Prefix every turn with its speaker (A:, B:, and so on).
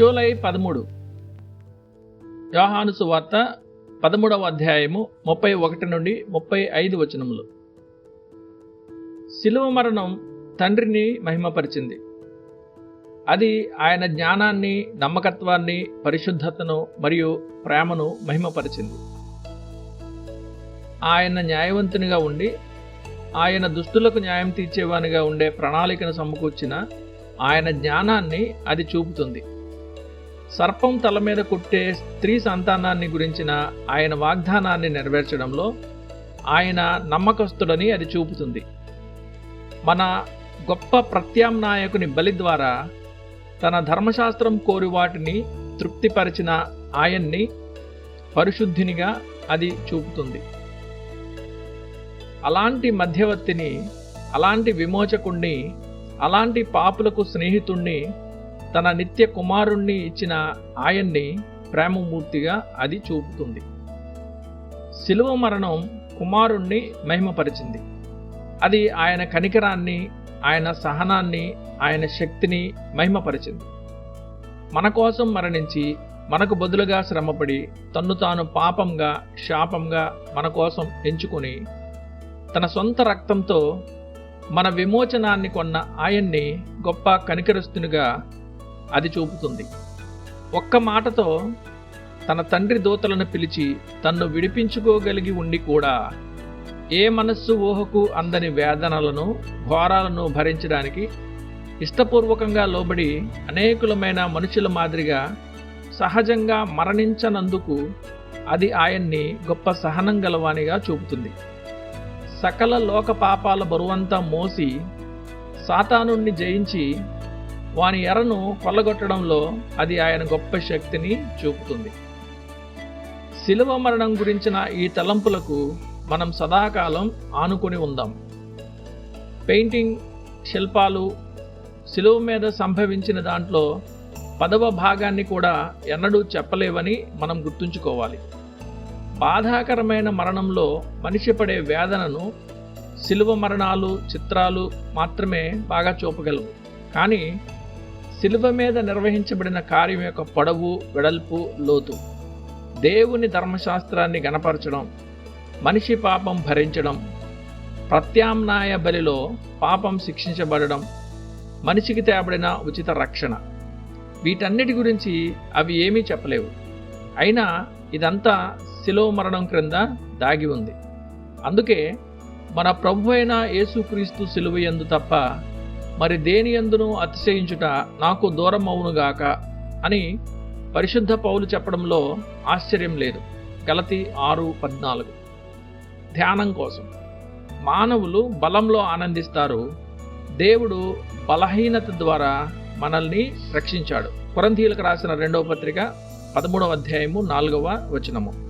A: July పదమూడు. యోహాను సువార్త పదమూడవ అధ్యాయము ముప్పై ఒకటి నుండి ముప్పై ఐదు వచనములు. శిలువ మరణం తండ్రిని మహిమపరిచింది. అది ఆయన జ్ఞానాన్ని నమ్మకత్వాన్ని పరిశుద్ధతను మరియు ప్రేమను మహిమపరిచింది. ఆయన న్యాయవంతునిగా ఉండి ఆయన దుస్తులకు న్యాయం తీర్చేవానిగా ఉండే ప్రణాళికను సమకూర్చిన ఆయన జ్ఞానాన్ని అది చూపుతుంది. సర్పం తల మీద కుట్టే స్త్రీ సంతానాన్ని గురించిన ఆయన వాగ్దానాన్ని నెరవేర్చడంలో ఆయన నమ్మకస్తుడని అది చూపుతుంది. మన గొప్ప ప్రత్యామ్నాయకుని బలి ద్వారా తన ధర్మశాస్త్రం కోరి వాటిని తృప్తిపరిచిన ఆయన్ని పరిశుద్ధినిగా అది చూపుతుంది. అలాంటి మధ్యవర్తిని అలాంటి విమోచకుణ్ణి అలాంటి పాపులకు స్నేహితుణ్ణి తన నిత్య కుమారుణ్ణి ఇచ్చిన ఆయన్ని ప్రేమమూర్తిగా అది చూపుతుంది. శిలువ మరణం కుమారుణ్ణి మహిమపరిచింది. అది ఆయన కనికరాన్ని ఆయన సహనాన్ని ఆయన శక్తిని మహిమపరిచింది. మన కోసం మరణించి మనకు బదులుగా శ్రమపడి తన్ను తాను పాపంగా శాపంగా మన కోసం ఎంచుకుని తన సొంత రక్తంతో మన విమోచనాన్ని కొన్న ఆయన్ని గొప్ప కనికరిస్తునిగా అది చూపుతుంది. ఒక్క మాటతో తన తండ్రి దూతలను పిలిచి తన్ను విడిపించుకోగలిగి ఉండి కూడా ఏ మనస్సు ఊహకు అందని వేదనలను ఘోరాలను భరించడానికి ఇష్టపూర్వకంగా లోబడి అనేకులమైన మనుషుల మాదిరిగా సహజంగా మరణించనందుకు అది ఆయన్ని గొప్ప సహనం గలవానిగా చూపుతుంది. సకల లోక పాపాల బరువంతా మోసి సాతానుణ్ణి జయించి వాని ఎరను కొల్లగొట్టడంలో అది ఆయన గొప్ప శక్తిని చూపుతుంది. శిలువ మరణం గురించిన ఈ తలంపులకు మనం సదాకాలం ఆనుకొని ఉందాం. పెయింటింగ్ శిల్పాలు శిలువ మీద సంభవించిన దాంట్లో పదవ భాగాన్ని కూడా ఎన్నడూ చెప్పలేవని మనం గుర్తుంచుకోవాలి. బాధాకరమైన మరణంలో మనిషి పడే వేదనను శిలువ మరణాలు చిత్రాలు మాత్రమే బాగా చూపగలవు. కానీ శిలువ మీద నిర్వహించబడిన కార్యం యొక్క పొడవు వెడల్పు లోతు. దేవుని ధర్మశాస్త్రాన్ని గణపరచడం మనిషి పాపం భరించడం ప్రత్యామ్నాయ బలిలో పాపం శిక్షించబడడం మనిషికి తేబడిన ఉచిత రక్షణ. వీటన్నిటి గురించి అవి ఏమీ చెప్పలేవు. అయినా ఇదంతా శిలో మరణం క్రింద దాగి ఉంది. అందుకే మన ప్రభు అయిన యేసుక్రీస్తు సిలువ ఎందు తప్ప మరి దేని ఎందును అతిశయించుట నాకు దూరం అవునుగాక అని పరిశుద్ధ పౌలు చెప్పడంలో ఆశ్చర్యం లేదు. గలతి ఆరు పద్నాలుగు. ధ్యానం కోసం. మానవులు బలంలో ఆనందిస్తారు. దేవుడు బలహీనత ద్వారా మనల్ని రక్షించాడు. కొరంతీలకు రాసిన రెండవ పత్రిక పదమూడవ అధ్యాయము నాలుగవ వచనము.